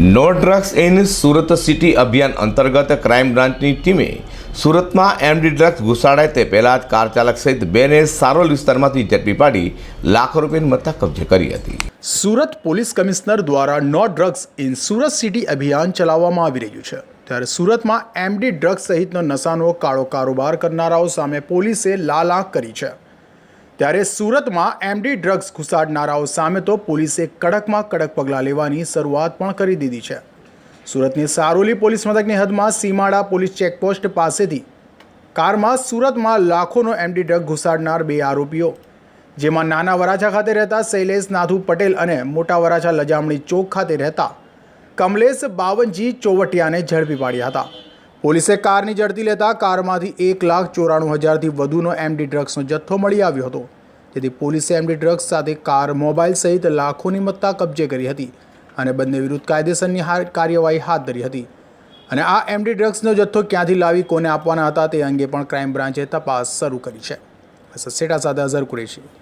No drugs in Surat city અભિયાન અંતર્ગત crime બ્રાન્ચની ટીમે સુરતમાં એમડી ડ્રગ્સ ઘુસાડાય તે પહેલાં જ કાર ચાલક સહિત બેને સારોલ વિસ્તારમાંથી ઝડપી પાડી લાખો રૂપિયાની મત્તા કબજે કરી હતી. સુરત પોલીસ કમિશનર દ્વારા no drugs in Surat city અભિયાન ચલાવવામાં આવી રહ્યું છે. ત્યારે સુરતમાં એમડી ડ્રગ્સ સહિતનો નશાનો કાળો કારોબાર કરનારાઓ સામે પોલીસે લાલ આંખ કરી છે. ત્યારે સુરતમાં એમડી ડ્રગ્સ ઘુસાડનારાઓ સામે તો પોલીસે કડકમાં કડક પગલાં લેવાની શરૂઆત પણ કરી દીધી છે. સુરતની સારોલી પોલીસ મથકની હદમાં સીમાડા પોલીસ ચેકપોસ્ટ પાસેથી કારમાં સુરતમાં લાખોનો એમડી ડ્રગ ઘુસાડનાર બે આરોપીઓ, જેમાં નાના વરાછા ખાતે રહેતા શૈલેષ નાથુ પટેલ અને મોટા વરાછા લજામણી ચોક ખાતે રહેતા કમલેશ બાવનજી ચોવટિયાને ઝડપી પાડ્યા હતા. પોલીસે કારની ઝડપી લેતા કારમાંથી એક લાખ ચોરાણું હજારથી વધુનો એમડી ડ્રગ્સનો જથ્થો મળી આવ્યો હતો. જેથી પોલીસે એમડી ડ્રગ્સ સાથે કાર, મોબાઈલ સહિત લાખોની મત્તા કબજે કરી હતી અને બંને વિરુદ્ધ કાયદેસરની કાર્યવાહી હાથ ધરી હતી. અને આ એમડી ડ્રગ્સનો જથ્થો ક્યાંથી લાવી, કોને આપવાના હતા તે અંગે પણ ક્રાઇમ બ્રાન્ચે તપાસ શરૂ કરી છે. સસેટા સાથે અઝર કુરેશી.